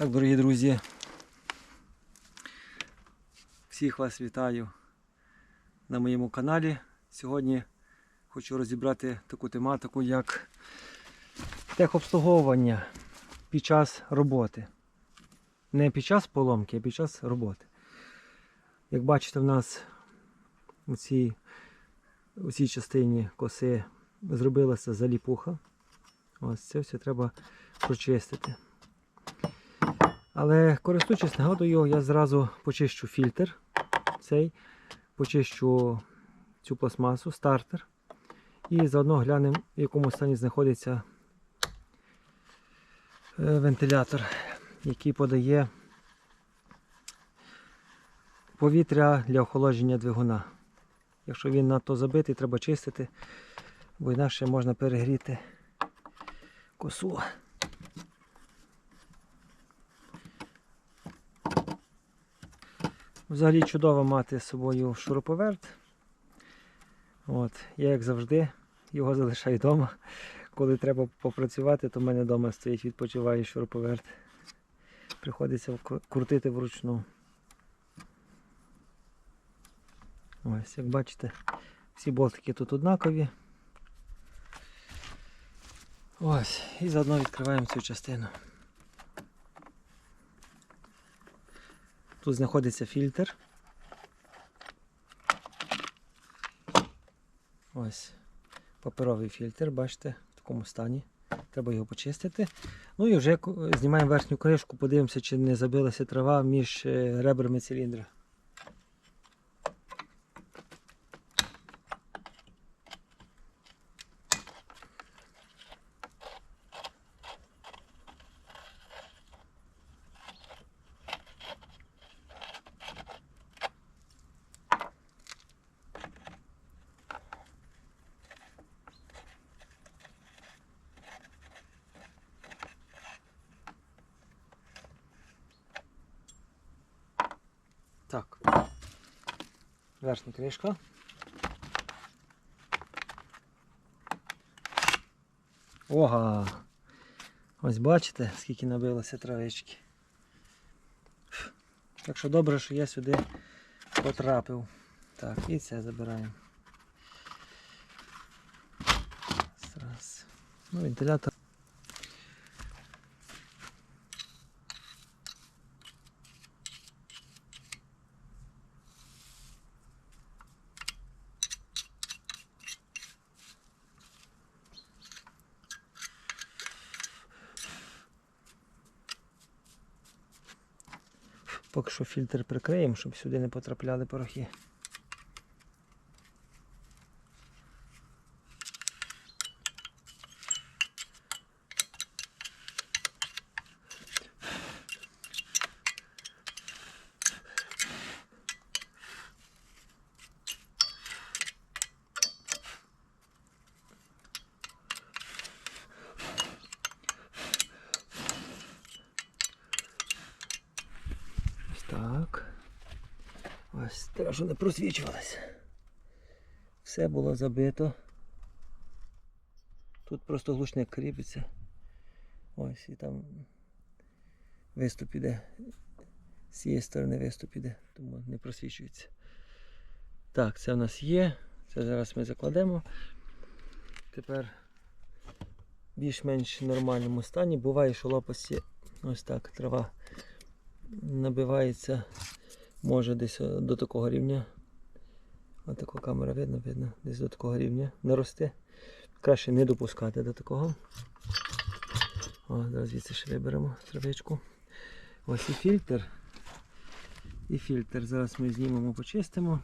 Так, дорогі друзі, всіх вас вітаю на моєму каналі. Сьогодні хочу розібрати таку тематику, як техобслуговування під час роботи. Не під час поломки, а під час роботи. Як бачите, в нас у цій, у цій частині коси зробилася заліпуха. Ось це все треба прочистити. Але користуючись нагодою, я зразу почищу фільтр цей, почищу цю пластмасу, стартер. І заодно глянемо, в якому стані знаходиться е, вентилятор, який подає повітря для охолодження двигуна. Якщо він надто забитий, треба чистити, бо інакше можна перегріти косу. Взагалі чудово мати з собою шуруповерт. От, я, як завжди, його залишаю вдома. Коли треба попрацювати, то в мене вдома стоїть, відпочиває шуруповерт. Приходиться крутити вручну. Ось, як бачите, всі болтики тут однакові. Ось, і заодно відкриваємо цю частину. Тут знаходиться фільтр. Ось паперовий фільтр, бачите, в такому стані. Треба його почистити. Ну і вже знімаємо верхню кришку, подивимося, чи не забилася трава між е, ребрами циліндра. Так. Верхня кришка. Ога! Ось бачите, скільки набилося травички. Так що добре, що я сюди потрапив. Так, і це забираємо. Раз. Ну, вентилятор. Поки що фільтр прикриємо, щоб сюди не потрапляли порохи. Ось так. Щоб не просвічувалося. Все було забито. Тут просто глушник кріпиться. Ось і там виступ іде. З цієї сторони виступ іде, тому не просвічується. Так, це в нас є. Це зараз ми закладемо. Тепер в більш-менш нормальному стані. Буває, що лопасті ось так трава набивається може десь е, до такого рівня. Ось така камера видно, видно, десь до такого рівня нарости. Краще не допускати до такого. О, зараз звідси ще виберемо травичку. Ось і фільтр. І фільтр. Зараз ми знімемо, почистимо.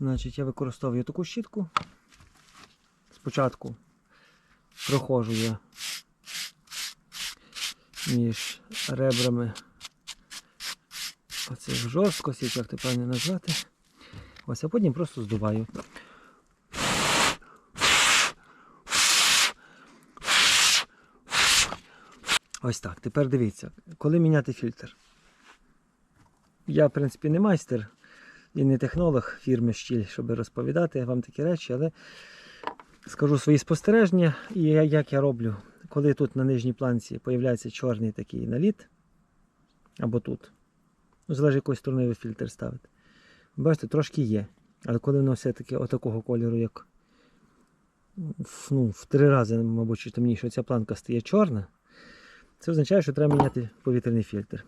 Значить, я використовую таку щітку. Спочатку проходжу я між ребрами оцих жорсткості, як це правильно назвати. Ось, а потім просто здуваю. Ось так. Тепер дивіться, коли міняти фільтр. Я, в принципі, не майстер і не технолог фірми Щіль, щоб розповідати вам такі речі, але скажу свої спостереження і як я роблю. коли тут на нижній планці появляється чорний такий наліт, або тут, ну, залежить якої сторони ви фільтр ставите. Бачите, трошки є. Але коли воно все-таки отакого кольору, як ну, в три рази, мабуть, темніше, ця планка стає чорна, це означає, що треба міняти повітряний фільтр.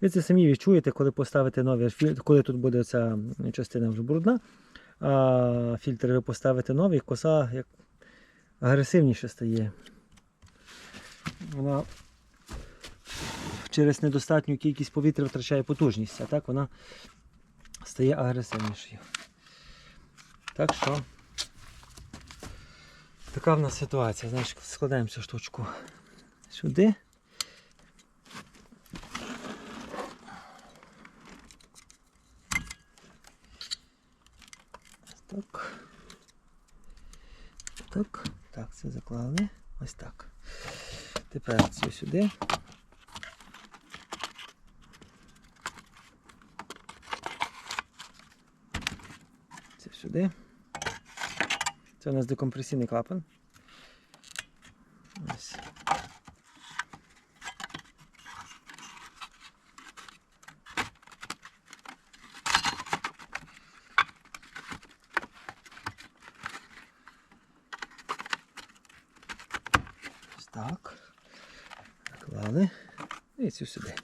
Ви це самі відчуєте, коли поставите новий фільтр, коли тут буде ця частина вже брудна, а фільтр ви поставите новий, коса як агресивніше стає. Вона через недостатню кількість повітря втрачає потужність, а так вона стає агресивнішою. Так що така в нас ситуація. Знаєш, складаємо цю штучку сюди. Так. Так. Так, це заклали. Ось так. Тепер цю сюди. Це сюди. Це у нас декомпресійний клапан. Ось. Ось так. Наклали. І цю сюди.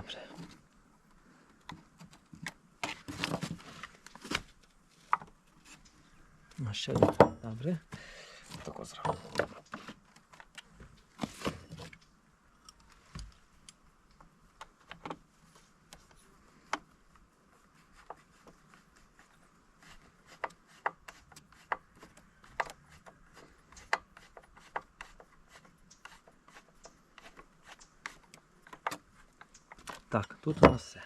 Добре. Ну, ще одне. Добре. Тако зробимо. Так, тут у нас все.